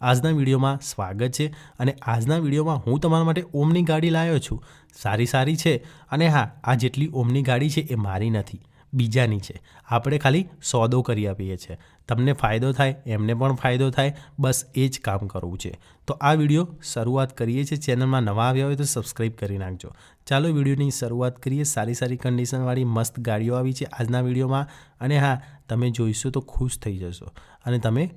આજના વિડીયોમાં સ્વાગત છે અને આજના વિડીયોમાં હું તમારા માટે ઓમની ગાડી લાવ્યો છું. સારી સારી છે અને હા, આ જેટલી ઓમની ગાડી છે એ મારી નથી, બીજાની છે. આપણે ખાલી સોદો કરી આપીએ છીએ. તમને ફાયદો થાય, એમને પણ ફાયદો થાય, બસ એ જ કામ કરવું છે. તો આ વીડિયો શરૂઆત કરીએ છીએ. ચેનલમાં નવા આવ્યા હોય તો સબસ્ક્રાઈબ કરી નાખજો. ચાલો વિડીયોની શરૂઆત કરીએ. સારી સારી કન્ડિશનવાળી મસ્ત ગાડીઓ આવી છે આજના વિડીયોમાં. અને હા, તમે જોઈશો તો ખુશ થઈ જશો. અને તમે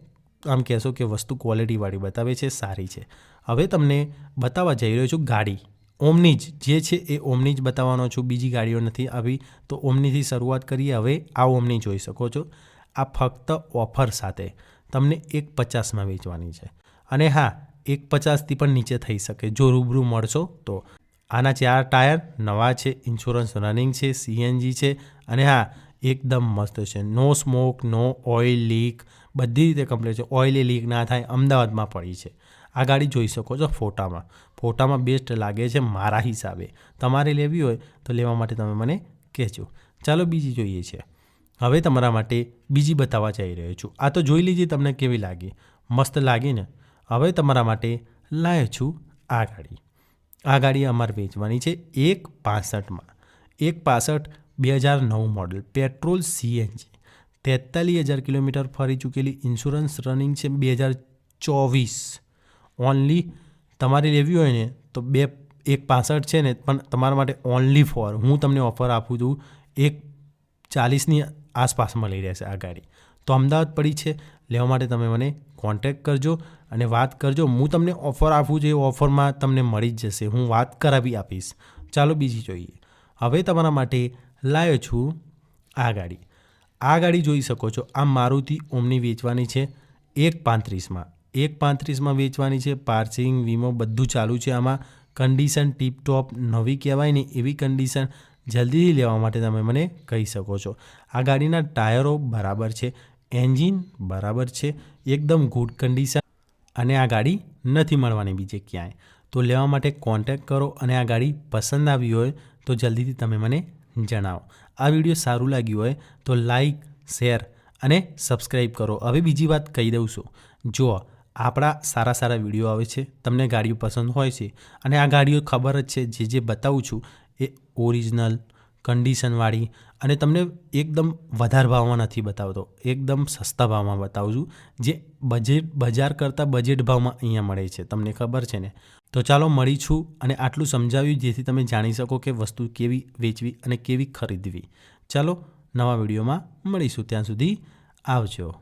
આમ કહેશો કે વસ્તુ ક્વોલિટીવાળી બતાવે છે, સારી છે. હવે તમને બતાવવા જઈ રહ્યો છું ગાડી. ઓમની જ, જે છે એ ઓમની જ બતાવવાનો છું, બીજી ગાડીઓ નથી આવી, તો ઓમનીથી શરૂઆત કરીએ. હવે આ ઓમની જોઈ શકો છો. આ ફક્ત ઓફર સાથે. તમને એક પચાસમાં વેચવાની છે. અને હા, એક પચાસથી પણ નીચે થઈ શકે. જો રૂબરૂ મળશો તો. આના ચાર ટાયર, નવા છે ઇન્સ્યોરન્સ રનિંગ છે સીએનજી છે. અને હા એકદમ મસ્ત છે. No smoke no oil leak બધી રીતે કમ્પ્લીટ છે. ઓઇલી લીક ના થાય, અમદાવાદમાં પડી છે. આ ગાડી જોઈ શકો છો ફોટામાં. ફોટામાં બેસ્ટ લાગે છે મારા હિસાબે. તમારે લેવી હોય તો લેવા માટે તમે મને કહેજો. ચાલો બીજી જોઈએ છે. હવે તમારા માટે બીજી બતાવવા જઈ રહ્યો છું. આ તો જોઈ લીધી તમને કેવી લાગી? મસ્ત લાગી ને? હવે તમારા માટે લાવ્યો છું આ ગાડી. આ ગાડી અમારે વેચવાની છે એક પાસઠમાં. એક પાસઠ બે હજાર નવ મોડલ પેટ્રોલ સીએનજી. તેતાલીસ હજાર કિલોમીટર ફરી ચૂકેલી ઇન્સ્યોરન્સ રનિંગ છે બે હજાર ચોવીસ. ઓનલી તમારે લેવી હોય ને તો બે, એક પાસઠ છે ને, પણ તમારા માટે ઓનલી ફોર હું તમને ઓફર આપું છું, એક ચાલીસની આસપાસમાં લઈ રહેશે આ ગાડી. તો અમદાવાદ પડી છે, લેવા માટે તમે મને કોન્ટેક્ટ કરજો અને વાત કરજો. હું તમને ઓફર આપું છું, એ ઓફરમાં તમને મળી જ જશે. હું વાત કરાવી આપીશ. ચાલો, બીજી જોઈએ. હવે તમારા માટે લાવ્યો છું આ ગાડી. આ ગાડી જોઈ શકો છો. આ મારુતિ ઓમની વેચવાની છે. એક પાંત્રીસમાં. એક પાંત્રીસમાં વેચવાની છે. પાર્સિંગ, વીમો બધું ચાલુ છે આમાં. કન્ડિશન ટીપટોપ નવી કહેવાય ને એવી કન્ડિશન જલ્દીથી લેવા માટે તમે મને કહી શકો છો. આ ગાડીના ટાયરો બરાબર છે. એન્જિન બરાબર છે. એકદમ ગુડ કન્ડિશન અને આ ગાડી નથી મળવાની બીજે ક્યાંય. તો લેવા માટે કોન્ટેક્ટ કરો અને આ ગાડી પસંદ આવી હોય તો જલ્દીથી તમે મને જણાવો. આ વીડિયો સારું લાગ્યું હોય તો લાઈક, શેર અને સબસ્ક્રાઈબ કરો. હવે બીજી વાત કહી દઉં છું. જુઓ આપણા સારા સારા વીડિયો આવે છે, તમને ગાડીઓ પસંદ હોય છે, અને આ ગાડીઓ ખબર જ છે, જે જે બતાવું છું એ ઓરિજિનલ કન્ડિશનવાળી અને તમને એકદમ વધારે ભાવમાં નથી બતાવતો. એકદમ સસ્તા ભાવમાં બતાવું છું, જે બજેટ બજાર કરતાં બજેટ ભાવમાં અહીંયા મળે છે, તમને ખબર છે ને? તો ચાલો મળી છું અને આટલું સમજાવ્યું, જેથી તમે જાણી શકો કે વસ્તુ કેવી વેચવી અને કેવી ખરીદવી. ચાલો નવા વિડીયોમાં મળીશું, ત્યાં સુધી આવજો.